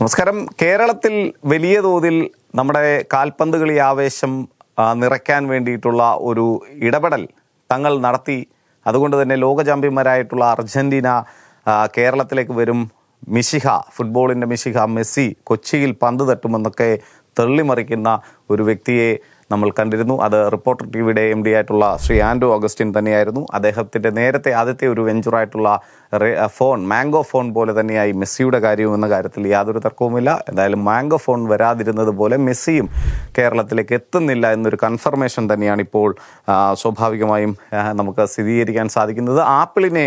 നമസ്കാരം. കേരളത്തിൽ വലിയ തോതിൽ നമ്മുടെ കാൽപന്ത് കളി ആവേശം നിറയ്ക്കാൻ വേണ്ടിയിട്ടുള്ള ഒരു ഇടപെടൽ തങ്ങൾ നടത്തി. അതുകൊണ്ട് തന്നെ ലോക ചാമ്പ്യന്മാരായിട്ടുള്ള അർജന്റീന കേരളത്തിലേക്ക് വരും. മിശിഹ ഫുട്ബോളിന്റെ മിശിഹ മെസ്സി കൊച്ചിയിൽ പന്ത് തട്ടുമെന്നൊക്കെ തള്ളിമറിക്കുന്ന ഒരു വ്യക്തിയെ നമ്മൾ കണ്ടിരുന്നു. അത് റിപ്പോർട്ടർ ടി വിയുടെ എം ഡി ആയിട്ടുള്ള ശ്രീ ആൻഡോ അഗസ്റ്റിൻ തന്നെയായിരുന്നു. അദ്ദേഹത്തിന്റെ നേരത്തെ ആദ്യത്തെ ഒരു വെഞ്ചറായിട്ടുള്ള ഫോൺ മാംഗോ ഫോൺ പോലെ തന്നെയായി മെസ്സിയുടെ കാര്യവും എന്ന കാര്യത്തിൽ യാതൊരു തർക്കവുമില്ല. എന്തായാലും മാംഗോ ഫോൺ വരാതിരുന്നത് പോലെ മെസ്സിയും കേരളത്തിലേക്ക് എത്തുന്നില്ല എന്നൊരു കൺഫർമേഷൻ തന്നെയാണ് ഇപ്പോൾ സ്വാഭാവികമായും നമുക്ക് സ്ഥിരീകരിക്കാൻ സാധിക്കുന്നത്. ആപ്പിളിനെ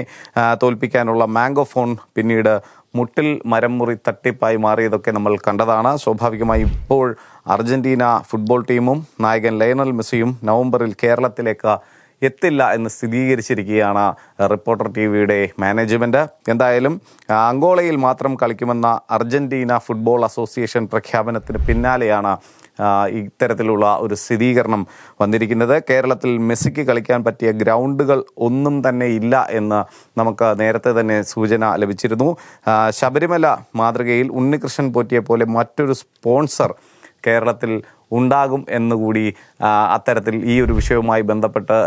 തോൽപ്പിക്കാനുള്ള മാംഗോ ഫോൺ പിന്നീട് മുട്ടിൽ മരം മുറി തട്ടിപ്പായി മാറിയതൊക്കെ നമ്മൾ കണ്ടതാണ്. സ്വാഭാവികമായി ഇപ്പോൾ അർജന്റീന ഫുട്ബോൾ ടീമും നായകൻ ലയണൽ മെസ്സിയും നവംബറിൽ കേരളത്തിലേക്ക് എത്തില്ല എന്ന് സ്ഥിരീകരിച്ചിരിക്കുകയാണ് റിപ്പോർട്ടർ ടി വിയുടെ മാനേജ്മെന്റ്. എന്തായാലും അങ്കോളയിൽ മാത്രം കളിക്കുമെന്ന അർജന്റീന ഫുട്ബോൾ അസോസിയേഷൻ പ്രഖ്യാപനത്തിന് പിന്നാലെയാണ് ഇത്തരത്തിലുള്ള ഒരു സ്ഥിരീകരണം വന്നിരിക്കുന്നത്. കേരളത്തിൽ മെസ്സിക്ക് കളിക്കാൻ പറ്റിയ ഗ്രൗണ്ടുകൾ ഒന്നും തന്നെ ഇല്ല എന്ന് നമുക്ക് നേരത്തെ തന്നെ സൂചന ലഭിച്ചിരുന്നു. ശബരിമല മാതൃകയിൽ ഉണ്ണികൃഷ്ണൻ പോറ്റിയെ പോലെ മറ്റൊരു സ്പോൺസർ കേരളത്തിൽ ഉണ്ടാകും എന്നുകൂടി അത്തരത്തിൽ ഈ ഒരു വിഷയവുമായി ബന്ധപ്പെട്ട്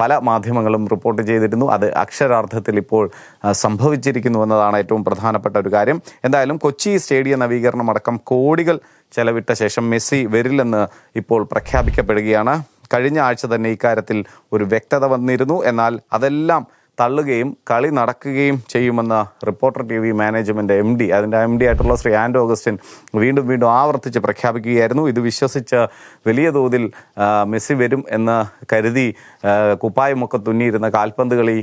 പല മാധ്യമങ്ങളും റിപ്പോർട്ട് ചെയ്തിരുന്നു. അത് അക്ഷരാർത്ഥത്തിൽ ഇപ്പോൾ സംഭവിച്ചിരിക്കുന്നു എന്നതാണ് ഏറ്റവും പ്രധാനപ്പെട്ട ഒരു കാര്യം. എന്തായാലും കൊച്ചി സ്റ്റേഡിയം നവീകരണം അടക്കം കോടികൾ ചെലവിട്ട ശേഷം മെസ്സി വരില്ലെന്ന് ഇപ്പോൾ പ്രഖ്യാപിക്കപ്പെടുകയാണ്. കഴിഞ്ഞ ആഴ്ച തന്നെ ഇക്കാര്യത്തിൽ ഒരു വ്യക്തത വന്നിരുന്നു. എന്നാൽ അതെല്ലാം തള്ളുകയും കളി നടക്കുകയും ചെയ്യുമെന്ന reporter T V management M D. അതിന്റെ എം ഡി ആയിട്ടുള്ള ശ്രീ ആൻഡ് ഓഗസ്റ്റിൻ വീണ്ടും വീണ്ടും ആവർത്തിച്ച് പ്രഖ്യാപിക്കുകയായിരുന്നു. ഇത് വിശ്വസിച്ച് വലിയ തോതിൽ മെസ്സി വരും എന്ന് കരുതി കുപ്പായമൊക്കെ തുന്നിയിരുന്ന കാൽപന്ത് കളി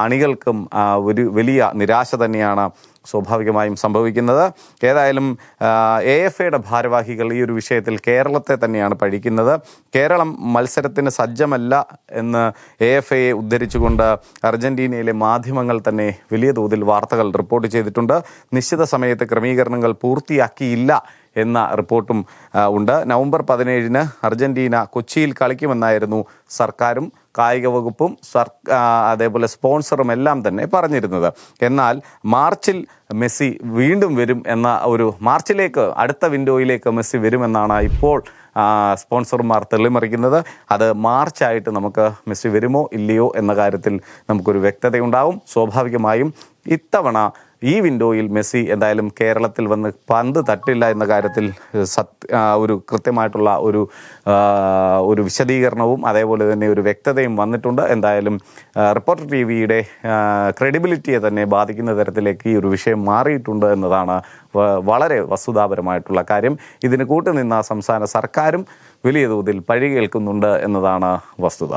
ആണികൾക്കും ഒരു വലിയ നിരാശ തന്നെയാണ് സ്വാഭാവികമായും സംഭവിക്കുന്നത്. ഏതായാലും എ എഫ് എയുടെ ഭാരവാഹികൾ ഈ ഒരു വിഷയത്തിൽ കേരളത്തെ തന്നെയാണ് പഴിക്കുന്നത് കേരളം മത്സരത്തിന് സജ്ജമല്ല എന്ന് എ എഫ് എയെ ഉദ്ധരിച്ചുകൊണ്ട് അർജന്റീനയിലെ മാധ്യമങ്ങൾ തന്നെ വലിയ തോതിൽ വാർത്തകൾ റിപ്പോർട്ട് ചെയ്തിട്ടുണ്ട്. നിശ്ചിത സമയത്ത് ക്രമീകരണങ്ങൾ പൂർത്തിയാക്കിയില്ല എന്ന റിപ്പോർട്ടും ഉണ്ട്. നവംബർ പതിനേഴിന് അർജന്റീന കൊച്ചിയിൽ കളിക്കുമെന്നായിരുന്നു സർക്കാരും കായിക വകുപ്പും സർ അതേപോലെ സ്പോൺസറും എല്ലാം തന്നെ പറഞ്ഞിരുന്നത്. എന്നാൽ മാർച്ചിൽ മെസ്സി വീണ്ടും വരും എന്ന ഒരു മാർച്ചിലേക്ക് അടുത്ത വിൻഡോയിലേക്ക് മെസ്സി വരുമെന്നാണ് ഇപ്പോൾ സ്പോൺസർമാർ തെളിമറിക്കുന്നത്. അത് മാർച്ചായിട്ട് നമുക്ക് മെസ്സി വരുമോ ഇല്ലയോ എന്ന കാര്യത്തിൽ നമുക്കൊരു വ്യക്തതയുണ്ടാവും. സ്വാഭാവികമായും ഇത്തവണ ഈ വിൻഡോയിൽ മെസ്സി എന്തായാലും കേരളത്തിൽ വന്ന് പന്ത് തട്ടില്ല എന്ന കാര്യത്തിൽ സത് ഒരു കൃത്യമായിട്ടുള്ള ഒരു ഒരു വിശദീകരണവും അതേപോലെ തന്നെ ഒരു വ്യക്തതയും വന്നിട്ടുണ്ട്. എന്തായാലും റിപ്പോർട്ടർ ടി വിയുടെ ക്രെഡിബിലിറ്റിയെ തന്നെ ബാധിക്കുന്ന തരത്തിലേക്ക് ഈ ഒരു വിഷയം മാറിയിട്ടുണ്ട് എന്നതാണ് വളരെ വസ്തുതാപരമായിട്ടുള്ള കാര്യം. ഇതിന് കൂട്ടുനിന്ന സംസ്ഥാന സർക്കാരും വലിയ തോതിൽ പഴി കേൾക്കുന്നുണ്ട് എന്നതാണ് വസ്തുത.